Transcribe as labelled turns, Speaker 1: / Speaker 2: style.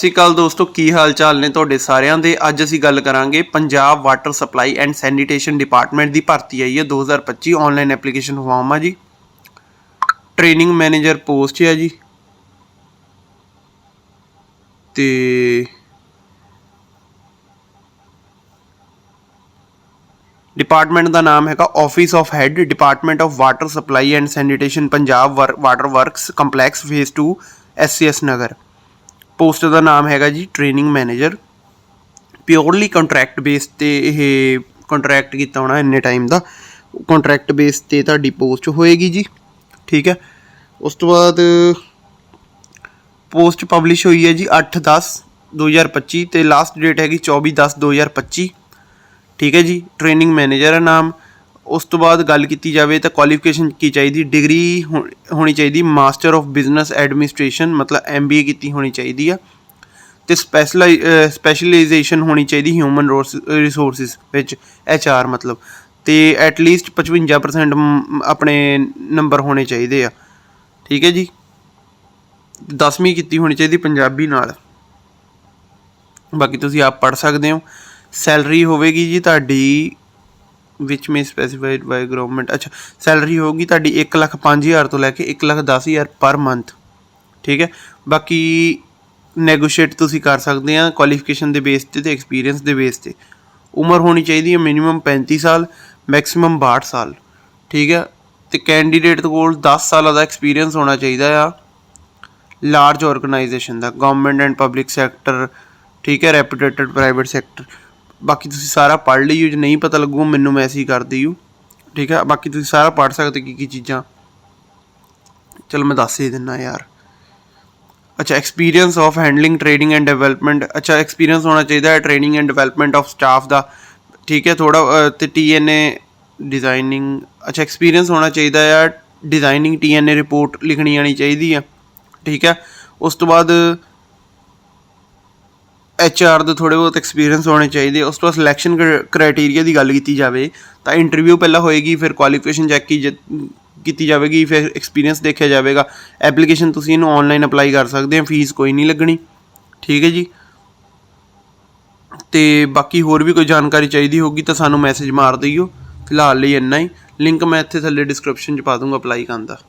Speaker 1: ਸਤਿ ਸ਼੍ਰੀ ਅਕਾਲ ਦੋਸਤੋ, ਕੀ ਹਾਲ ਚਾਲ ਨੇ ਤੁਹਾਡੇ ਸਾਰਿਆਂ ਦੇ? ਅੱਜ ਅਸੀਂ ਗੱਲ ਕਰਾਂਗੇ Punjab water supply and sanitation department ਦੀ ਭਰਤੀ ਆਈ ਹੈ 2025 ਆਨਲਾਈਨ ਐਪਲੀਕੇਸ਼ਨ ਫਾਰਮ ਆ ਜੀ। ਟ੍ਰੇਨਿੰਗ ਮੈਨੇਜਰ ਪੋਸਟ ਹੈ ਜੀ। ਤੇ ਡਿਪਾਰਟਮੈਂਟ ਦਾ ਨਾਮ ਹੈਗਾ office of head department of water supply and sanitation Punjab water works complex phase 2 SCS Nagar. Post ਦਾ ਨਾਮ ਹੈਗਾ ਜੀ training manager purely contract base ਤੇ ਇਹ ਕੰਟਰੈਕਟ ਕੀਤਾ ਹੋਣਾ ਇੰਨੇ ਟਾਈਮ ਦਾ। ਕੰਟਰੈਕਟ ਬੇਸ ਤੇ ਤੁਹਾਡੀ ਪੋਸਟ ਹੋਏਗੀ ਜੀ, ਠੀਕ ਹੈ। ਉਸ ਤੋਂ ਬਾਅਦ ਪੋਸਟ ਪਬਲਿਸ਼ ਹੋਈ ਹੈ ਜੀ 8/10 2025 ਤੇ ਲਾਸਟ ਡੇਟ ਹੈਗੀ 24/10/2025 ਠੀਕ ਹੈ ਜੀ ਟ੍ਰੇਨਿੰਗ ਮੈਨੇਜਰ ਹੈ ਨਾਮ। ਉਸ ਤੋਂ ਬਾਅਦ ਗੱਲ ਕੀਤੀ ਜਾਵੇ ਤਾਂ ਕੁਆਲੀਫਿਕੇਸ਼ਨ ਕੀ ਚਾਹੀਦੀ? ਡਿਗਰੀ ਹੋਣੀ ਚਾਹੀਦੀ ਮਾਸਟਰ ਆਫ ਬਿਜ਼ਨਸ ਐਡਮਿਨਿਸਟ੍ਰੇਸ਼ਨ ਮਤਲਬ ਐਮਬੀਏ ਕੀਤੀ ਹੋਣੀ ਚਾਹੀਦੀ ਆ। ਤੇ ਸਪੈਸ਼ਲਾਈ ਸਪੈਸ਼ਲਾਈਜੇਸ਼ਨ ਹੋਣੀ ਚਾਹੀਦੀ ਹਿਊਮਨ ਰਿਸੋਰਸਿਸ ਵਿੱਚ ਐਚਆਰ ਮਤਲਬ। ਤੇ ਐਟ ਲੀਸਟ 55% ਆਪਣੇ ਨੰਬਰ ਹੋਣੇ ਚਾਹੀਦੇ ਆ। ਠੀਕ ਹੈ ਜੀ? 10ਵੀਂ ਕੀਤੀ ਹੋਣੀ ਚਾਹੀਦੀ ਪੰਜਾਬੀ ਨਾਲ। ਬਾਕੀ ਤੁਸੀਂ ਆਪ ਪੜ ਸਕਦੇ ਹੋ। ਸੈਲਰੀ ਹੋਵੇਗੀ ਜੀ ਤੁਹਾਡੀ ਵਿਚ ਮੇ ਸਪੈਸੀਫਾਈਡ ਬਾਈ ਗਵਰਨਮੈਂਟ ਅੱਛਾ ਸੈਲਰੀ ਹੋਊਗੀ ਤੁਹਾਡੀ 1 ਲੱਖ 5000 ਤੋਂ ਲੈ ਕੇ 1 ਲੱਖ 10000 ਪਰ ਮੰਥ ਠੀਕ ਹੈ? ਬਾਕੀ ਨੈਗੋਸ਼ੀਏਟ ਤੁਸੀਂ ਕਰ ਸਕਦੇ ਆ ਕੁਆਲੀਫਿਕੇਸ਼ਨ ਦੇ ਬੇਸ ਤੇ ਤੇ ਐਕਸਪੀਰੀਅੰਸ ਦੇ ਬੇਸ ਤੇ। ਉਮਰ ਹੋਣੀ ਚਾਹੀਦੀ ਹੈ ਮਿਨੀਮਮ 35 ਸਾਲ ਮੈਕਸਿਮਮ 62 ਸਾਲ। ਠੀਕ ਹੈ? ਤੇ ਕੈਂਡੀਡੇਟ ਕੋਲ 10 ਸਾਲਾਂ ਦਾ ਐਕਸਪੀਰੀਅੰਸ ਹੋਣਾ ਚਾਹੀਦਾ ਆ। ਲਾਰਜ ਆਰਗੇਨਾਈਜੇਸ਼ਨ ਦਾ ਗਵਰਨਮੈਂਟ ਐਂਡ ਪਬਲਿਕ ਸੈਕਟਰ ਠੀਕ ਹੈ? ਰੈਪੂਟੇਟਡ ਪ੍ਰਾਈਵੇਟ ਸੈਕਟਰ ਬਾਕੀ ਤੁਸੀਂ ਸਾਰਾ ਪੜ੍ਹ ਲਈਓ, ਜੇ ਨਹੀਂ ਪਤਾ ਲੱਗੂ ਮੈਨੂੰ ਮੈਸੇਜ ਕਰ ਦਿਓ। ਠੀਕ ਹੈ? ਬਾਕੀ ਤੁਸੀਂ ਸਾਰਾ ਪੜ੍ਹ ਸਕਦੇ ਕੀ ਕੀ ਚੀਜ਼ਾਂ। ਚਲੋ ਮੈਂ ਦੱਸ ਹੀ ਦਿੰਨਾ ਯਾਰ। ਅੱਛਾ experience of handling training and development ਅੱਛਾ ਐਕਸਪੀਰੀਅੰਸ ਹੋਣਾ ਚਾਹੀਦਾ ਹੈ training and development of staff ਦਾ। ਠੀਕ ਹੈ? ਥੋੜਾ ਤੇ ਟੀਐਨਏ ਡਿਜ਼ਾਈਨਿੰਗ ਅੱਛਾ ਐਕਸਪੀਰੀਅੰਸ ਹੋਣਾ ਚਾਹੀਦਾ ਹੈ। ਡਿਜ਼ਾਈਨਿੰਗ ਟੀਐਨਏ ਰਿਪੋਰਟ ਲਿਖਣੀ ਆਣੀ ਚਾਹੀਦੀ ਆ ਠੀਕ ਹੈ? ਉਸ ਤੋਂ ਬਾਅਦ ਐਚ ਆਰ ਦੇ ਥੋੜੇ ਬਹੁਤ ਐਕਸਪੀਰੀਅੰਸ ਹੋਣੇ ਚਾਹੀਦੇ। ਉਸ ਤੋਂ ਬਾਅਦ ਸਿਲੈਕਸ਼ਨ ਕ੍ਰਾਈਟੇਰੀਆ ਦੀ ਗੱਲ ਕੀਤੀ ਜਾਵੇ, ਤਾਂ ਇੰਟਰਵਿਊ ਪਹਿਲਾਂ ਹੋਏਗੀ, ਫਿਰ ਕੁਆਲੀਫਿਕੇਸ਼ਨ ਚੈੱਕ ਕੀ ਜ- ਕੀਤੀ ਜਾਵੇਗੀ, ਫਿਰ ਐਕਸਪੀਰੀਅੰਸ ਦੇਖਿਆ ਜਾਵੇਗਾ। ਐਪਲੀਕੇਸ਼ਨ ਤੁਸੀਂ ਇਹਨੂੰ ਆਨਲਾਈਨ ਅਪਲਾਈ ਕਰ ਸਕਦੇ ਹੋ ਫੀਸ ਕੋਈ ਨਹੀਂ ਲੱਗਣੀ। ਠੀਕ ਹੈ ਜੀ? ਤੇ ਬਾਕੀ ਹੋਰ ਵੀ ਕੋਈ ਜਾਣਕਾਰੀ ਚਾਹੀਦੀ ਹੋਗੀ ਤਾਂ ਸਾਨੂੰ ਮੈਸੇਜ ਮਾਰ ਦਿਓ। ਫਿਲਹਾਲ ਲਈ ਇੰਨਾ ਹੀ। ਲਿੰਕ ਮੈਂ ਇੱਥੇ ਥੱਲੇ ਡਿਸਕ੍ਰਿਪਸ਼ਨ 'ਚ ਪਾ ਦੂੰਗਾ ਅਪਲਾਈ ਕਰਨ ਦਾ।